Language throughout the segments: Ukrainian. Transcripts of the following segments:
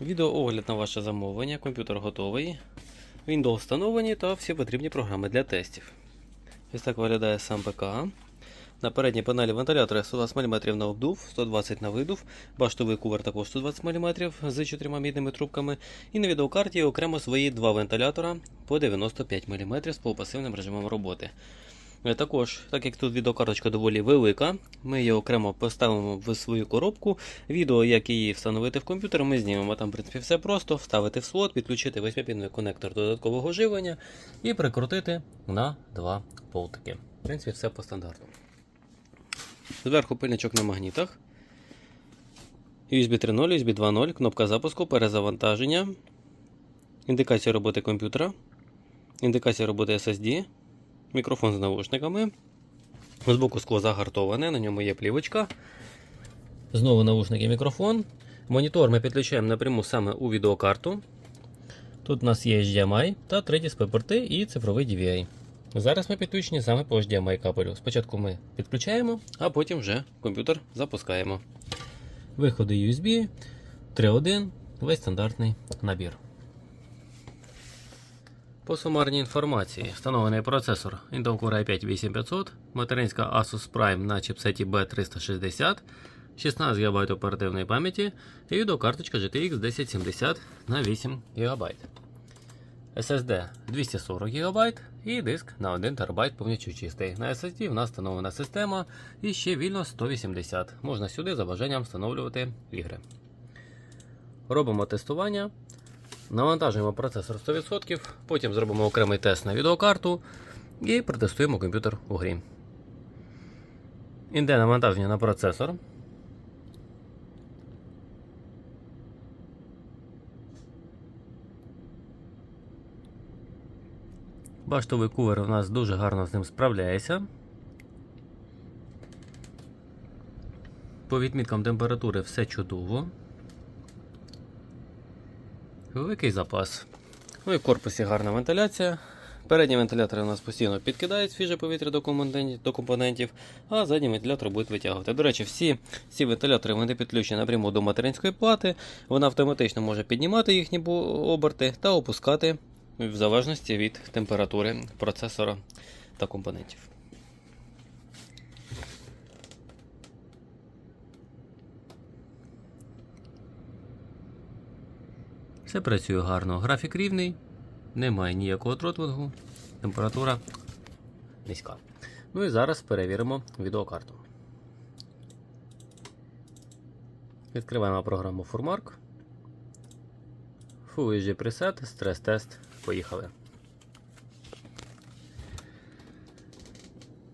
Відеоогляд на ваше замовлення. Комп'ютер готовий. Windows встановлені та всі потрібні програми для тестів. Ось так виглядає сам ПК. На передній панелі вентилятора 120 мм на обдув, 120 на видув, баштовий кувер також 120 мм з чотирма мідними трубками. І на відеокарті окремо свої два вентилятора по 95 мм з полупасивним режимом роботи. Е, Також, так як тут відеокарточка доволі велика, ми її окремо поставимо в свою коробку. Відео, як її встановити в комп'ютер, ми знімемо. Там, в принципі, все просто: вставити в слот, підключити 8-пінний конектор додаткового живлення і прикрутити на два болтики. В принципі, все по стандарту. Зверху пильничок на магнітах. USB 3.0, USB 2.0, кнопка запуску, перезавантаження, індикація роботи комп'ютера, індикація роботи SSD, мікрофон з наушниками. Збоку скло загартоване, на ньому є плівочка. Знову наушники мікрофон. Монітор ми підключаємо напряму саме у відеокарту. Тут у нас є HDMI та три дисплей-порти і цифровий DVI. Зараз ми підключені саме по HDMI кабелю. Спочатку ми підключаємо, а потім вже комп'ютер запускаємо. Виходи USB 3.1, весь стандартний набір. По сумарній інформації встановлений процесор Intel Core i5 8500, материнська Asus Prime на чіпсеті B360, 16 ГБ оперативної пам'яті і відеокарточка GTX 1070 на 8 ГБ. SSD 240 ГБ і диск на 1 ТБ повністю чистий. На SSD в нас встановлена система і ще вільно 180. Можна сюди за бажанням встановлювати ігри. Робимо тестування. Навантажуємо процесор 100%, потім зробимо окремий тест на відеокарту і протестуємо комп'ютер у грі. Іде навантаження на процесор. Баштовий кувер у нас дуже гарно з ним справляється. По відміткам температури все чудово. Великий запас. Ну і в корпусі гарна вентиляція. Передні вентилятори у нас постійно підкидають свіже повітря до компонентів, до компонентів, а задні вентилятори будуть витягувати. До речі, всі ці вентилятори вони підключені напряму до материнської плати. Вона автоматично може піднімати їхні оберти та опускати в залежності від температури процесора та компонентів. Все працює гарно. Графік рівний, немає ніякого тротвингу, температура низька. Ну і зараз перевіримо відеокарту. Відкриваємо програму Furmark. Full HD Preset, стрес-тест. Поїхали.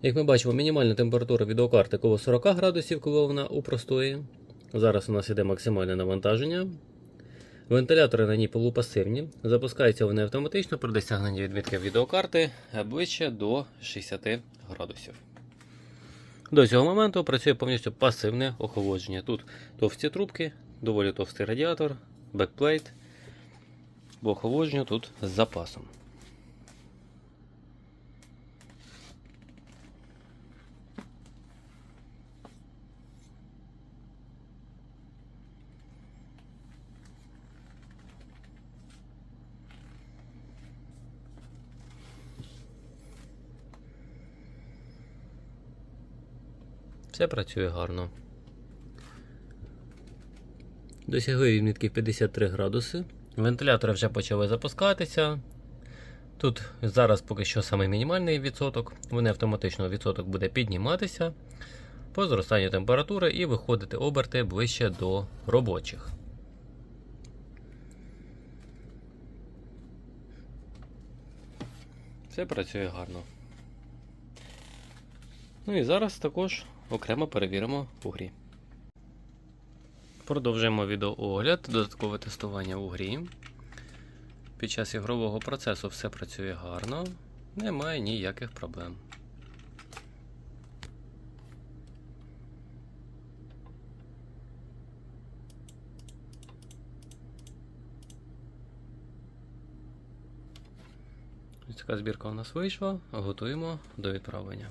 Як ми бачимо, мінімальна температура відеокарти коло 40 градусів, коли вона у простої. Зараз у нас іде максимальне навантаження. Вентилятори на ній полупасивні. Запускаються вони автоматично при досягненні відмітки відеокарти ближче до 60 градусів. До цього моменту працює повністю пасивне охолодження. Тут товсті трубки, доволі товстий радіатор, бекплейт. Бо охолодження тут з запасом. Все працює гарно. Досягли відмітки 53 градуси. Вентилятори вже почали запускатися. Тут зараз поки що саме мінімальний відсоток. Вони автоматично відсоток буде підніматися по зростанню температури і виходити оберти ближче до робочих. Все працює гарно. Ну і зараз також окремо перевіримо у грі. Продовжуємо відеоогляд, додаткове тестування у грі. Під час ігрового процесу все працює гарно, немає ніяких проблем. Така збірка у нас вийшла, готуємо до відправлення.